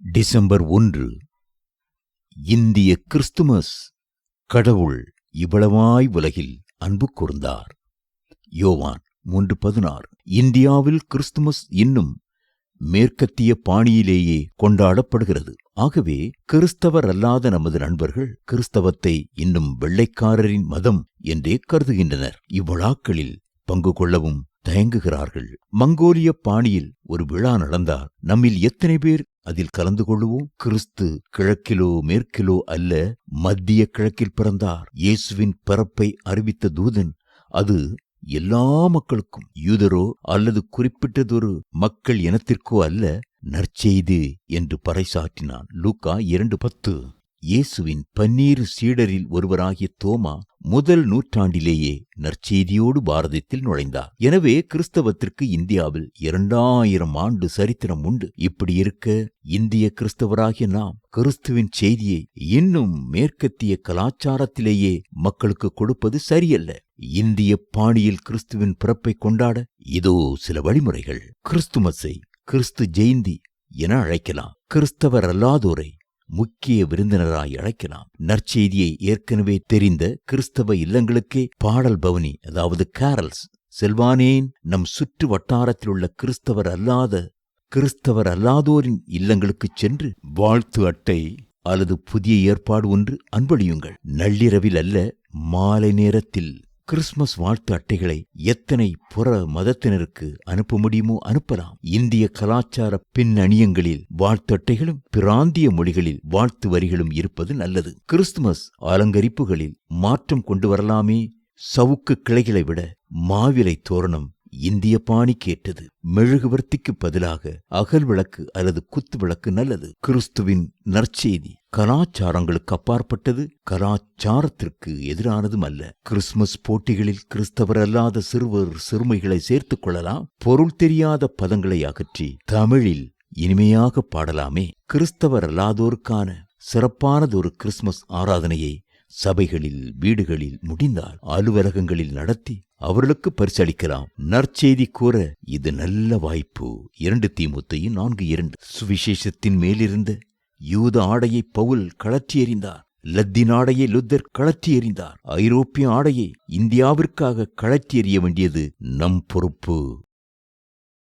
December ஒன்று. இந்திய Christmas. கடவுள் இவ்வளவாய் உலகில் அன்பு கூர்ந்தார். யோவான் மூன்று பதினாறு. இந்தியாவில் கிறிஸ்துமஸ் இன்னும் மேற்கத்திய பாணியிலேயே கொண்டாடப்படுகிறது. ஆகவே கிறிஸ்தவர் அல்லாத நமது நண்பர்கள் கிறிஸ்தவத்தை இன்னும் வெள்ளைக்காரரின் மதம் என்றே கருதுகின்றனர். இவ்விழாக்களில் பங்கு கொள்ளவும் தயங்குகிறார்கள். மங்கோலிய பாணியில் ஒரு விழா நடந்தால் நம்மில் எத்தனை பேர் அதில் கலந்து கொள்ளுவோம். கிறிஸ்து கிழக்கிலோ மேற்கிலோ அல்ல மத்திய கிழக்கில் பிறந்தார். இயேசுவின் பிறப்பை அறிவித்த தூதன் அது எல்லா மக்களுக்கும் யூதரோ அல்லது குறிப்பிட்டதொரு மக்கள் இனத்திற்கோ அல்ல நற்செய்து என்று பறைசாற்றினான். லூக்கா இரண்டு பத்து. இயேசுவின் பன்னீரு சீடரில் ஒருவராகிய தோமா முதல் நூற்றாண்டிலேயே நற்செய்தியோடு பாரதத்தில் நுழைந்தார். எனவே கிறிஸ்தவத்திற்கு இந்தியாவில் இரண்டாயிரம் ஆண்டு சரித்திரம் உண்டு. இப்படி இருக்க இந்திய கிறிஸ்தவராகிய நாம் கிறிஸ்துவின் செய்தியை இன்னும் மேற்கத்திய கலாச்சாரத்திலேயே மக்களுக்கு கொடுப்பது சரியல்ல. இந்திய பாணியில் கிறிஸ்துவின் பிறப்பை கொண்டாட இதோ சில வழிமுறைகள். கிறிஸ்துமஸை கிறிஸ்து ஜெயந்தி என அழைக்கலாம். கிறிஸ்தவர் அல்லாதோரை முக்கிய விருந்தினராய் அழைக்கலாம் நற்செய்தியை ஏற்கனவே தெரிந்த கிறிஸ்தவ இல்லங்களுக்கே பாடல் பவனி அதாவது கேரல்ஸ். செல்வானேன் நம் சுற்று வட்டாரத்தில் உள்ள கிறிஸ்தவர் அல்லாத கிறிஸ்தவர் அல்லாதோரின் இல்லங்களுக்குச் சென்று வாழ்த்து அட்டை அல்லது புதிய ஏற்பாடு ஒன்று அன்பளியுங்கள். நள்ளிரவில் அல்ல மாலை நேரத்தில் கிறிஸ்துமஸ் வாழ்த்து அட்டைகளை எத்தனை புற மதத்தினருக்கு அனுப்ப முடியுமோ அனுப்பலாம். இந்திய கலாச்சார பின்னணியங்களில் வாழ்த்து அட்டைகளும் பிராந்திய மொழிகளில் வாழ்த்து வரிகளும் இருப்பது நல்லது. கிறிஸ்துமஸ் அலங்கரிப்புகளில் மாற்றம் கொண்டு வரலாமே. சவுக்கு கிளைகளை விட மாவிலை தோரணம் இந்திய பாணி கேட்டது மெழுகுவர்த்திக்கு பதிலாக அகல் விளக்கு அல்லது குத்து விளக்கு நல்லது. கிறிஸ்துவின் நற்செய்தி கலாச்சாரங்களுக்கு அப்பாற்பட்டது. கலாச்சாரத்திற்கு எதிரானதும் அல்ல. கிறிஸ்துமஸ் போட்டிகளில் கிறிஸ்தவர் அல்லாத சிறுவர் சிறுமைகளை சேர்த்துக் கொள்ளலாம். பொருள் தெரியாத பதங்களை அகற்றி தமிழில் இனிமையாக பாடலாமே. கிறிஸ்தவர் அல்லாதோருக்கான சிறப்பானதொரு கிறிஸ்துமஸ் ஆராதனையை சபைகளில் வீடுகளில் முடிந்தால் அலுவலகங்களில் நடத்தி அவர்களுக்கு பரிசளிக்கலாம். நற்செய்தி கூற இது நல்ல வாய்ப்பு. இரண்டு தீமுத்தையும் நான்கு இரண்டு. சுவிசேஷத்தின் மேலிருந்த யூத ஆடையை பவுல் கழற்றி எறிந்தார். லத்தின் ஆடையை லுத்தர் கழற்றி எறிந்தார். ஐரோப்பிய ஆடையை இந்தியாவிற்காக கழற்றி எறிய வேண்டியது நம் பொறுப்பு.